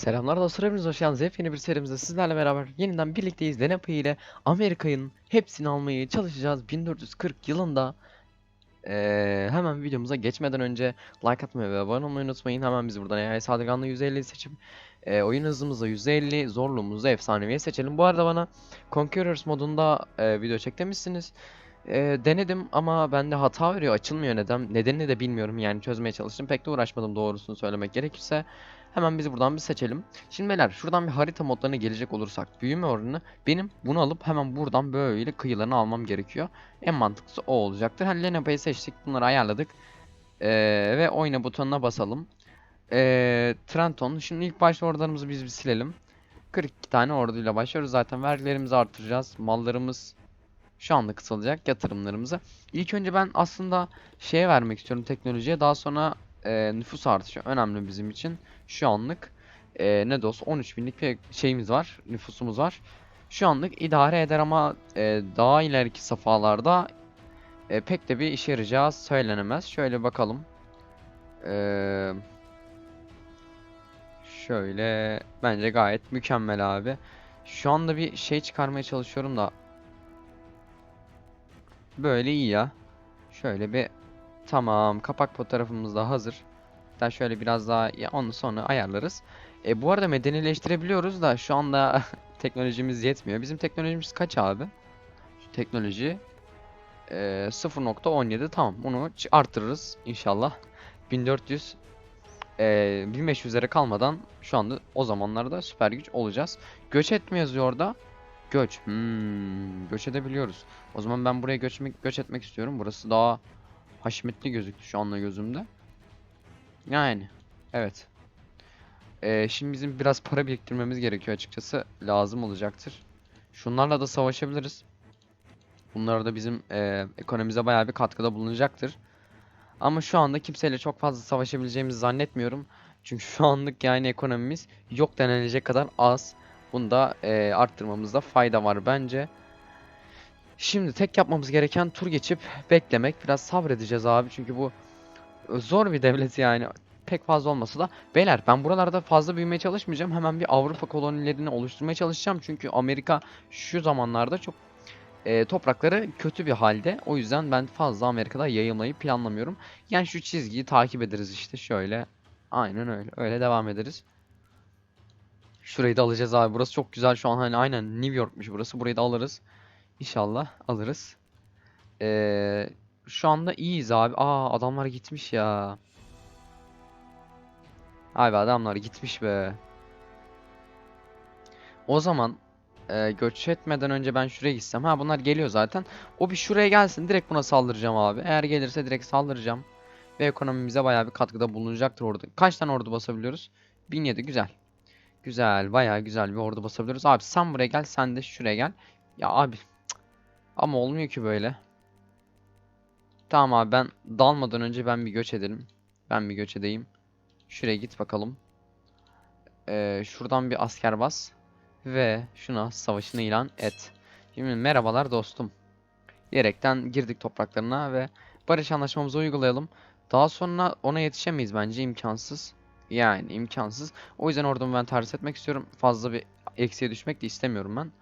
Selamlar dostlar hepiniz hoş geldiniz. Yepyeni bir serimizde sizlerle beraber yeniden birlikteyiz. Denepe ile Amerika'nın hepsini almayı çalışacağız. 1440 yılında Eee, hemen videomuza geçmeden önce like atmayı ve abone olmayı unutmayın. Hemen biz buradan AI Saldırganlığı 150'yi seçip eee, oyun hızımızda 150, zorluğumuzu efsaneviye seçelim. Bu arada bana Conquerors modunda eee, video çek demişsiniz. Eee, denedim ama bende hata veriyor, açılmıyor neden. Nedenini de bilmiyorum yani çözmeye çalıştım. Pek de uğraşmadım doğrusunu söylemek gerekirse. Hemen biz buradan bir seçelim. Şimdi beyler şuradan bir harita modlarına gelecek olursak büyüme oranı benim bunu alıp hemen buradan böyle kıyılarını almam gerekiyor. En mantıklısı o olacaktır. Hani Lenapa'yı seçtik bunları ayarladık. Ee, ve oyna butonuna basalım. Ee, Trenton. Şimdi ilk başta ordularımızı biz bir silelim. 42 tane orduyla başlıyoruz. Zaten vergilerimizi artıracağız. Mallarımız şu anda kısalacak yatırımlarımızı. İlk önce ben aslında şeye vermek istiyorum teknolojiye. Daha sonra e, nüfus artışı önemli bizim için. Şu anlık e, ne de olsa 13 binlik bir şeyimiz var. Nüfusumuz var. Şu anlık idare eder ama e, daha ileriki safhalarda e, pek de bir işe yarayacağı söylenemez. Şöyle bakalım. Eee Şöyle bence gayet mükemmel abi. Şu anda bir şey çıkarmaya çalışıyorum da böyle iyi ya. Şöyle bir tamam kapak fotoğrafımız da hazır. Hatta şöyle biraz daha ya onu sonra ayarlarız. E, bu arada medenileştirebiliyoruz da şu anda teknolojimiz yetmiyor. Bizim teknolojimiz kaç abi? Şu teknoloji e, 0.17 tamam ç- artırırız inşallah. 1400 e, 1500'lere kalmadan şu anda o zamanlarda süper güç olacağız. Göç etme yazıyor orada. Göç. Hmm, göç edebiliyoruz. O zaman ben buraya göçmek göç etmek istiyorum. Burası daha haşmetli gözüktü şu anda gözümde. Yani evet. Ee, şimdi bizim biraz para biriktirmemiz gerekiyor açıkçası. Lazım olacaktır. Şunlarla da savaşabiliriz. Bunlar da bizim e, ekonomimize bayağı bir katkıda bulunacaktır. Ama şu anda kimseyle çok fazla savaşabileceğimizi zannetmiyorum. Çünkü şu anlık yani ekonomimiz yok denilecek kadar az. Bunu da e, arttırmamızda fayda var bence. Şimdi tek yapmamız gereken tur geçip beklemek. Biraz sabredeceğiz abi çünkü bu zor bir devlet yani. Pek fazla olmasa da. Beyler ben buralarda fazla büyümeye çalışmayacağım. Hemen bir Avrupa kolonilerini oluşturmaya çalışacağım. Çünkü Amerika şu zamanlarda çok e, toprakları kötü bir halde. O yüzden ben fazla Amerika'da yayılmayı planlamıyorum. Yani şu çizgiyi takip ederiz işte şöyle. Aynen öyle. Öyle devam ederiz. Şurayı da alacağız abi. Burası çok güzel şu an hani aynen New York'muş burası. Burayı da alırız. İnşallah alırız. Ee, şu anda iyiyiz abi. Aa adamlar gitmiş ya. Abi adamlar gitmiş be. O zaman e, göç etmeden önce ben şuraya gitsem. Ha bunlar geliyor zaten. O bir şuraya gelsin. Direkt buna saldıracağım abi. Eğer gelirse direkt saldıracağım. Ve ekonomimize bayağı bir katkıda bulunacaktır orada. Kaç tane ordu basabiliyoruz? 1007 güzel. Güzel bayağı güzel bir ordu basabiliyoruz. Abi sen buraya gel sen de şuraya gel. Ya abi. Ama olmuyor ki böyle. Tamam abi ben dalmadan önce ben bir göç edelim. Ben bir göç edeyim. Şuraya git bakalım. Ee, şuradan bir asker bas. Ve şuna savaşını ilan et. Şimdi merhabalar dostum. Diyerekten girdik topraklarına ve barış anlaşmamızı uygulayalım. Daha sonra ona yetişemeyiz bence imkansız. Yani imkansız. O yüzden ordumu ben tercih etmek istiyorum. Fazla bir eksiye düşmek de istemiyorum ben.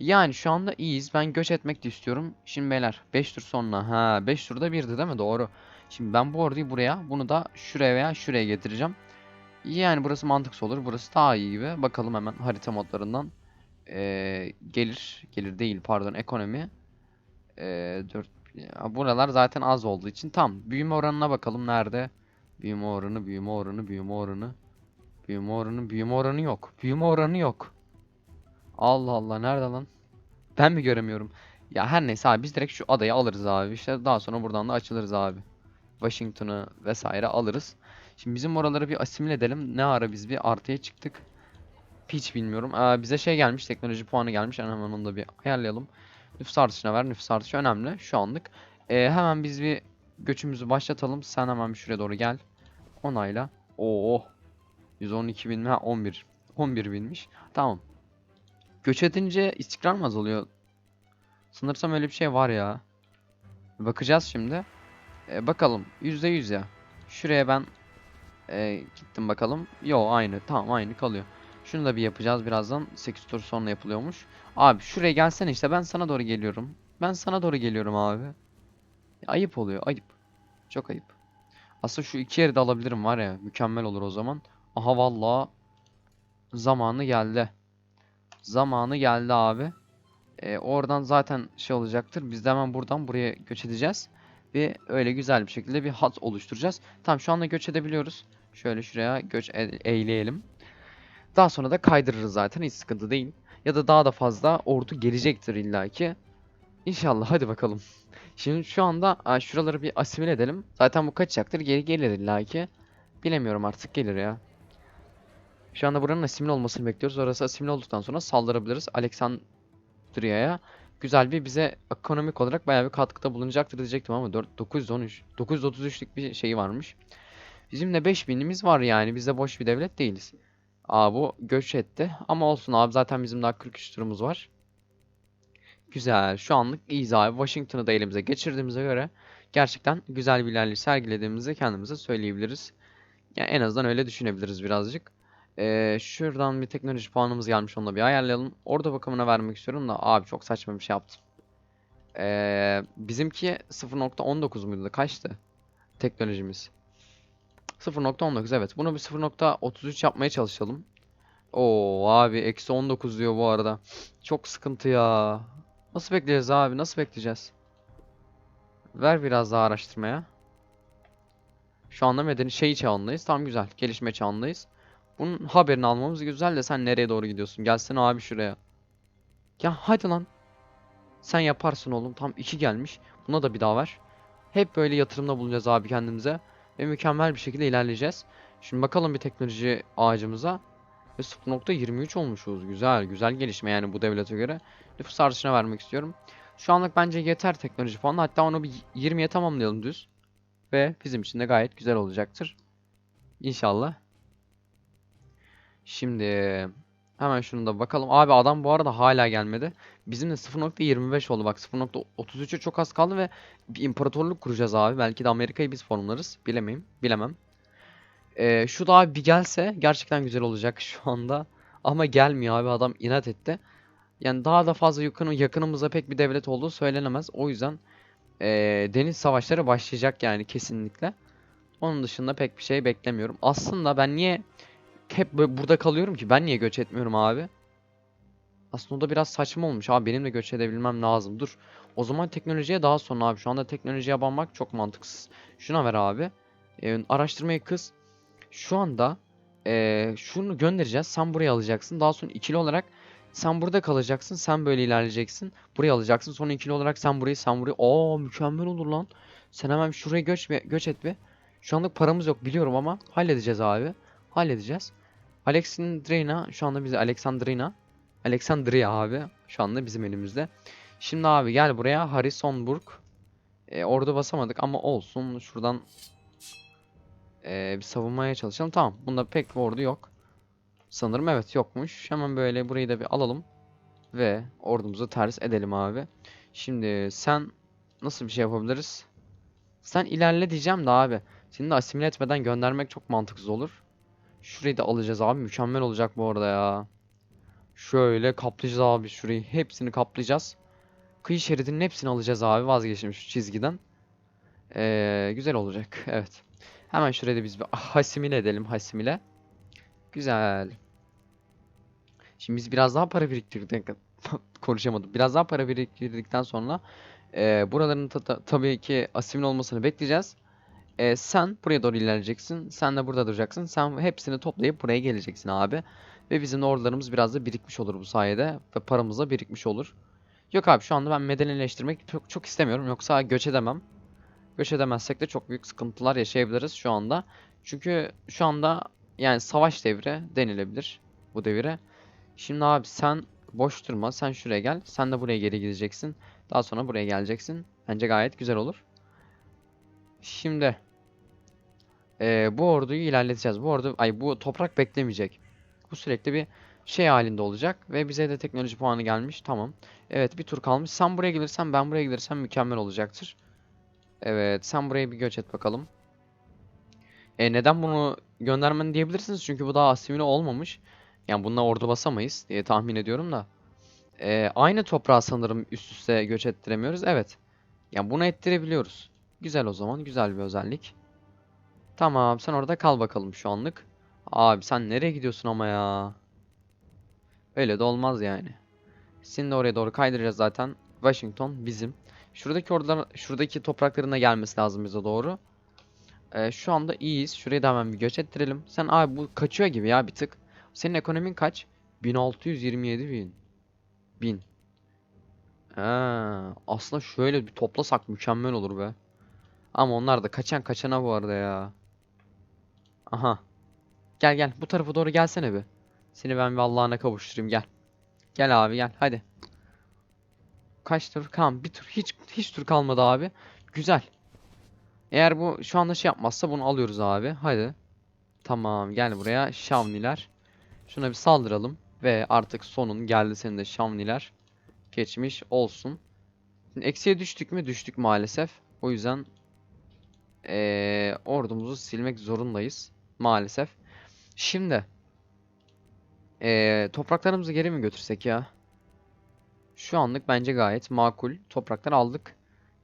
Yani şu anda iyiyiz. Ben göç etmek de istiyorum. Şimdi beyler 5 tur sonra. Ha 5 turda birdi değil mi? Doğru. Şimdi ben bu orduyu buraya, bunu da şuraya veya şuraya getireceğim. Yani burası mantıksız olur. Burası daha iyi gibi. Bakalım hemen harita modlarından. Ee, gelir, gelir değil pardon ekonomi. Ee, 4 ya buralar zaten az olduğu için tam büyüme oranına bakalım nerede? Büyüme oranı, büyüme oranı, büyüme oranı. Büyüme oranı, büyüme oranı yok. Büyüme oranı yok. Allah Allah nerede lan? Ben mi göremiyorum? Ya her neyse abi biz direkt şu adayı alırız abi. İşte daha sonra buradan da açılırız abi. Washington'ı vesaire alırız. Şimdi bizim oraları bir asimile edelim. Ne ara biz bir artıya çıktık. Hiç bilmiyorum. Aa, bize şey gelmiş, teknoloji puanı gelmiş. Yani hemen onu da bir ayarlayalım. Nüfus artışına ver. Nüfus artışı önemli şu anlık. Ee, hemen biz bir göçümüzü başlatalım. Sen hemen bir şuraya doğru gel. Onayla. Oo. 112 bin mi? Ha 11. 11 binmiş. Tamam. Göç edince istikrar mı azalıyor? Sanırsam öyle bir şey var ya. Bakacağız şimdi. Ee, bakalım. %100 ya. Şuraya ben Ee, gittim bakalım. Yo aynı. Tamam aynı kalıyor. Şunu da bir yapacağız birazdan. 8 tur sonra yapılıyormuş. Abi şuraya gelsene işte ben sana doğru geliyorum. Ben sana doğru geliyorum abi. Ayıp oluyor ayıp. Çok ayıp. Aslında şu iki yeri de alabilirim var ya. Mükemmel olur o zaman. Aha vallahi zamanı geldi. Zamanı geldi abi. Ee, oradan zaten şey olacaktır. Biz de hemen buradan buraya göç edeceğiz. Ve öyle güzel bir şekilde bir hat oluşturacağız. Tamam şu anda göç edebiliyoruz. Şöyle şuraya göç e- eyleyelim. Daha sonra da kaydırırız zaten hiç sıkıntı değil. Ya da daha da fazla ordu gelecektir illaki. İnşallah hadi bakalım. Şimdi şu anda şuraları bir asimile edelim. Zaten bu kaçacaktır geri gelir illaki. Bilemiyorum artık gelir ya. Şu anda buranın asimile olmasını bekliyoruz. Orası asimile olduktan sonra saldırabiliriz. Alexandria'ya güzel bir bize ekonomik olarak bayağı bir katkıda bulunacaktır diyecektim ama 4 913 933'lük bir şey varmış. Bizim de 5000'imiz var yani. Biz de boş bir devlet değiliz. Aa bu göç etti. Ama olsun abi zaten bizim daha 43 turumuz var. Güzel. Şu anlık iyiyiz abi. Washington'ı da elimize geçirdiğimize göre gerçekten güzel bir ilerleyiş sergilediğimizi kendimize söyleyebiliriz. Yani en azından öyle düşünebiliriz birazcık. Ee, şuradan bir teknoloji puanımız gelmiş. Onu da bir ayarlayalım. Orada bakımına vermek istiyorum da abi çok saçma bir şey yaptım. Ee, bizimki 0.19 muydu? Kaçtı? Teknolojimiz. 0.19 evet. Bunu bir 0.33 yapmaya çalışalım. Oo abi eksi 19 diyor bu arada. Çok sıkıntı ya. Nasıl bekleyeceğiz abi? Nasıl bekleyeceğiz? Ver biraz daha araştırmaya. Şu anda medeni şey çağındayız. Tam güzel. Gelişme çağındayız. Bunun haberini almamız güzel de sen nereye doğru gidiyorsun? Gelsene abi şuraya. Ya hadi lan. Sen yaparsın oğlum. Tam 2 gelmiş. Buna da bir daha ver. Hep böyle yatırımda bulunacağız abi kendimize. Ve mükemmel bir şekilde ilerleyeceğiz. Şimdi bakalım bir teknoloji ağacımıza. Ve 0.23 olmuşuz. Güzel, güzel gelişme yani bu devlete göre. Nüfus artışına vermek istiyorum. Şu anlık bence yeter teknoloji puanı. Hatta onu bir 20'ye tamamlayalım düz. Ve bizim için de gayet güzel olacaktır. İnşallah. Şimdi hemen şunu da bakalım. Abi adam bu arada hala gelmedi. Bizim de 0.25 oldu bak 0.33'e çok az kaldı ve bir imparatorluk kuracağız abi. Belki de Amerika'yı biz formlarız. Bilemeyim. Bilemem. Ee, şu da abi bir gelse gerçekten güzel olacak şu anda. Ama gelmiyor abi adam inat etti. Yani daha da fazla yakın, yakınımızda pek bir devlet olduğu söylenemez. O yüzden ee, deniz savaşları başlayacak yani kesinlikle. Onun dışında pek bir şey beklemiyorum. Aslında ben niye hep bu- burada kalıyorum ki? Ben niye göç etmiyorum abi? Aslında o da biraz saçma olmuş abi. Benim de göç edebilmem lazım. Dur. O zaman teknolojiye daha sonra abi. Şu anda teknolojiye banmak çok mantıksız. Şuna ver abi. Ee, araştırmayı kız. Şu anda ee, şunu göndereceğiz. Sen buraya alacaksın. Daha sonra ikili olarak sen burada kalacaksın. Sen böyle ilerleyeceksin. Buraya alacaksın. Sonra ikili olarak sen burayı sen burayı. Aa mükemmel olur lan. Sen hemen şuraya göç göç et be. Şu anlık paramız yok biliyorum ama halledeceğiz abi. Halledeceğiz. Alexandrina şu anda bizi Alexandrina Alexandria abi şu anda bizim elimizde. Şimdi abi gel buraya Harrisonburg. E, orada basamadık ama olsun. Şuradan e, bir savunmaya çalışalım. Tamam. Bunda pek ordu yok. Sanırım evet yokmuş. Hemen böyle burayı da bir alalım. Ve ordumuzu ters edelim abi. Şimdi sen nasıl bir şey yapabiliriz? Sen ilerle diyeceğim de abi. Seni de asimile etmeden göndermek çok mantıksız olur. Şurayı da alacağız abi. Mükemmel olacak bu arada ya. Şöyle kaplayacağız abi şurayı. Hepsini kaplayacağız. Kıyı şeridinin hepsini alacağız abi. Vazgeçtim şu çizgiden. Ee, güzel olacak. Evet. Hemen şurayı da biz bir hasimile edelim. Hasimile. Güzel. Şimdi biz biraz daha para biriktirdik. Konuşamadım. Biraz daha para biriktirdikten sonra ee, buraların ta- ta- tabii ki asimile olmasını bekleyeceğiz. Ee, sen buraya doğru ilerleyeceksin. Sen de burada duracaksın. Sen hepsini toplayıp buraya geleceksin abi. Ve bizim ordularımız biraz da birikmiş olur bu sayede. Ve paramız da birikmiş olur. Yok abi şu anda ben medenileştirmek çok, çok istemiyorum. Yoksa göç edemem. Göç edemezsek de çok büyük sıkıntılar yaşayabiliriz şu anda. Çünkü şu anda yani savaş devri denilebilir bu devire. Şimdi abi sen boş durma. Sen şuraya gel. Sen de buraya geri gideceksin. Daha sonra buraya geleceksin. Bence gayet güzel olur. Şimdi eee, bu orduyu ilerleteceğiz. Bu ordu ay bu toprak beklemeyecek. Bu sürekli bir şey halinde olacak ve bize de teknoloji puanı gelmiş. Tamam. Evet bir tur kalmış. Sen buraya gelirsen ben buraya gelirsem mükemmel olacaktır. Evet sen buraya bir göç et bakalım. E neden bunu göndermeni diyebilirsiniz çünkü bu daha asimile olmamış. Yani bununla ordu basamayız diye tahmin ediyorum da. E, aynı toprağı sanırım üst üste göç ettiremiyoruz. Evet. Yani bunu ettirebiliyoruz. Güzel o zaman. Güzel bir özellik. Tamam sen orada kal bakalım şu anlık. Abi sen nereye gidiyorsun ama ya? Öyle de olmaz yani. Seni de oraya doğru kaydıracağız zaten. Washington bizim. Şuradaki oradan şuradaki topraklarına gelmesi lazım bize doğru. Ee, şu anda iyiyiz. Şurayı da hemen bir göç ettirelim. Sen abi bu kaçıyor gibi ya bir tık. Senin ekonomin kaç? 1627 bin. Bin. Ha, aslında şöyle bir toplasak mükemmel olur be. Ama onlar da kaçan kaçana bu arada ya. Aha. Gel gel bu tarafa doğru gelsene bir. Seni ben bir Allah'ına kavuşturayım gel. Gel abi gel hadi. Kaç tur? Tamam bir tur. Hiç hiç tur kalmadı abi. Güzel. Eğer bu şu anda şey yapmazsa bunu alıyoruz abi. Hadi. Tamam gel buraya Şavniler. Şuna bir saldıralım. Ve artık sonun geldi senin de Şavniler. Geçmiş olsun. Şimdi eksiye düştük mü? Düştük maalesef. O yüzden eee, ordumuzu silmek zorundayız. Maalesef. Şimdi eee, topraklarımızı geri mi götürsek ya? Şu anlık bence gayet makul. Topraklar aldık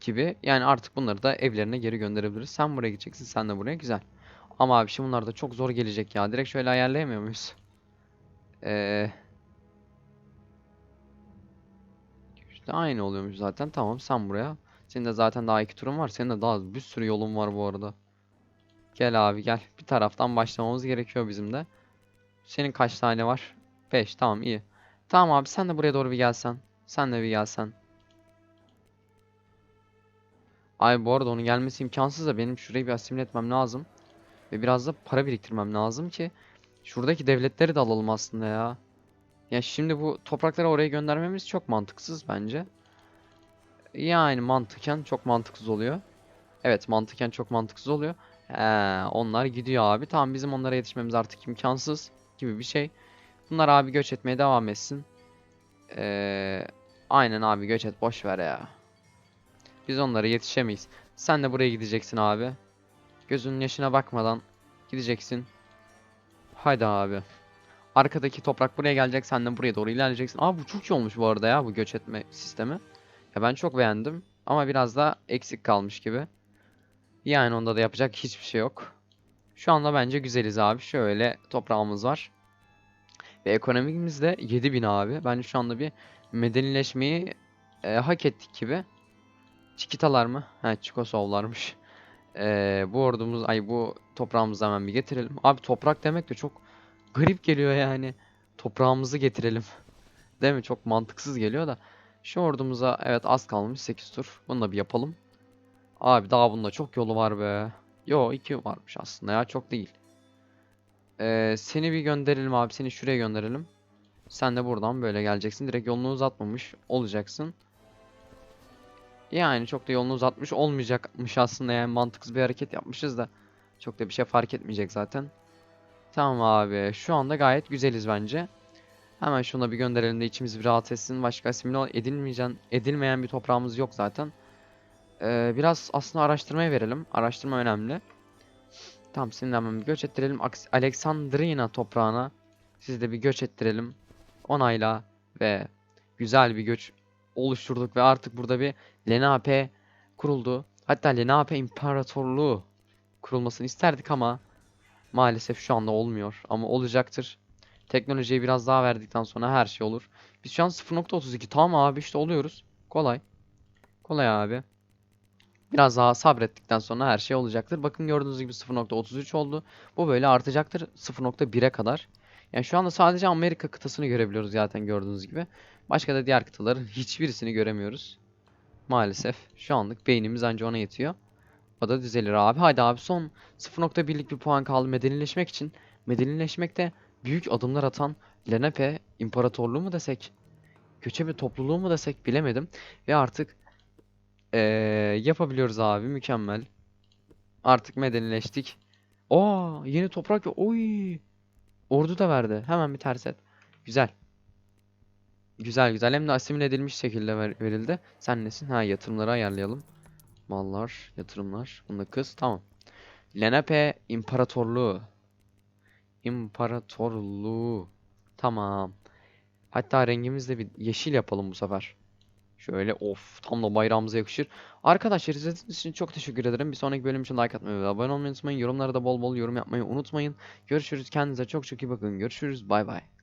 gibi. Yani artık bunları da evlerine geri gönderebiliriz. Sen buraya gideceksin, sen de buraya. Güzel. Ama abi şimdi bunlar da çok zor gelecek ya. Direkt şöyle ayarlayamıyor muyuz? Eee işte aynı oluyormuş zaten. Tamam sen buraya. Senin de zaten daha iki turun var. Senin de daha bir sürü yolun var bu arada. Gel abi gel. Bir taraftan başlamamız gerekiyor bizim de. Senin kaç tane var? 5. Tamam iyi. Tamam abi sen de buraya doğru bir gelsen. Sen de bir gelsen. Ay bu arada onun gelmesi imkansız da benim şurayı bir asimile etmem lazım. Ve biraz da para biriktirmem lazım ki şuradaki devletleri de alalım aslında ya. Ya şimdi bu toprakları oraya göndermemiz çok mantıksız bence. Yani mantıken çok mantıksız oluyor. Evet mantıken çok mantıksız oluyor. He, onlar gidiyor abi. Tamam bizim onlara yetişmemiz artık imkansız gibi bir şey. Bunlar abi göç etmeye devam etsin. Ee, aynen abi göç et boş ver ya. Biz onlara yetişemeyiz. Sen de buraya gideceksin abi. Gözünün yaşına bakmadan gideceksin. Haydi abi. Arkadaki toprak buraya gelecek. Sen de buraya doğru ilerleyeceksin. Abi bu çok iyi olmuş bu arada ya bu göç etme sistemi. Ya ben çok beğendim. Ama biraz da eksik kalmış gibi. Yani onda da yapacak hiçbir şey yok. Şu anda bence güzeliz abi. Şöyle toprağımız var. Ve ekonomimiz de 7000 abi. Bence şu anda bir medenileşmeyi e, hak ettik gibi. Çikitalar mı? He Çikosovlarmış. E, bu ordumuz ay bu toprağımızı hemen bir getirelim. Abi toprak demek de çok garip geliyor yani. Toprağımızı getirelim. Değil mi? Çok mantıksız geliyor da. Şu ordumuza evet az kalmış 8 tur. Bunu da bir yapalım. Abi daha bunda çok yolu var be. Yo 2 varmış aslında ya çok değil. Ee, seni bir gönderelim abi. Seni şuraya gönderelim. Sen de buradan böyle geleceksin. Direkt yolunu uzatmamış olacaksın. Yani çok da yolunu uzatmış olmayacakmış aslında yani mantıksız bir hareket yapmışız da. Çok da bir şey fark etmeyecek zaten. Tamam abi. Şu anda gayet güzeliz bence. Hemen şuna bir gönderelim de içimiz bir rahat etsin. Başka asimile edilmeyeceksin, edilmeyen bir toprağımız yok zaten. Ee, biraz aslında araştırmaya verelim. Araştırma önemli. Tamam de hemen bir göç ettirelim. Alexandrina toprağına. Sizi de bir göç ettirelim. Onayla ve güzel bir göç oluşturduk ve artık burada bir Lenape kuruldu. Hatta Lenape İmparatorluğu kurulmasını isterdik ama maalesef şu anda olmuyor. Ama olacaktır. Teknolojiyi biraz daha verdikten sonra her şey olur. Biz şu an 0.32 tamam abi işte oluyoruz. Kolay. Kolay abi. Biraz daha sabrettikten sonra her şey olacaktır. Bakın gördüğünüz gibi 0.33 oldu. Bu böyle artacaktır 0.1'e kadar. Yani şu anda sadece Amerika kıtasını görebiliyoruz zaten gördüğünüz gibi. Başka da diğer kıtaların hiçbirisini göremiyoruz. Maalesef. Şu anlık beynimiz anca ona yetiyor. O da düzelir abi. Haydi abi son 0.1'lik bir puan kaldı medenileşmek için. Medenileşmekte büyük adımlar atan Lenape İmparatorluğu mu desek? Göçebe topluluğu mu desek bilemedim. Ve artık eee, yapabiliyoruz abi mükemmel. Artık medenileştik. Aa yeni toprak. Oy. Ordu da verdi. Hemen bir ters et. Güzel. Güzel güzel. Hem de asimile edilmiş şekilde ver- verildi. Sen nesin? Ha yatırımları ayarlayalım. Mallar, yatırımlar. Bunda kız. Tamam. Lenape İmparatorluğu. İmparatorluğu. Tamam. Hatta rengimizi de bir yeşil yapalım bu sefer. Şöyle of tam da bayrağımıza yakışır. Arkadaşlar izlediğiniz için çok teşekkür ederim. Bir sonraki bölüm için like atmayı ve abone olmayı unutmayın. Yorumlara da bol bol yorum yapmayı unutmayın. Görüşürüz. Kendinize çok çok iyi bakın. Görüşürüz. Bay bay.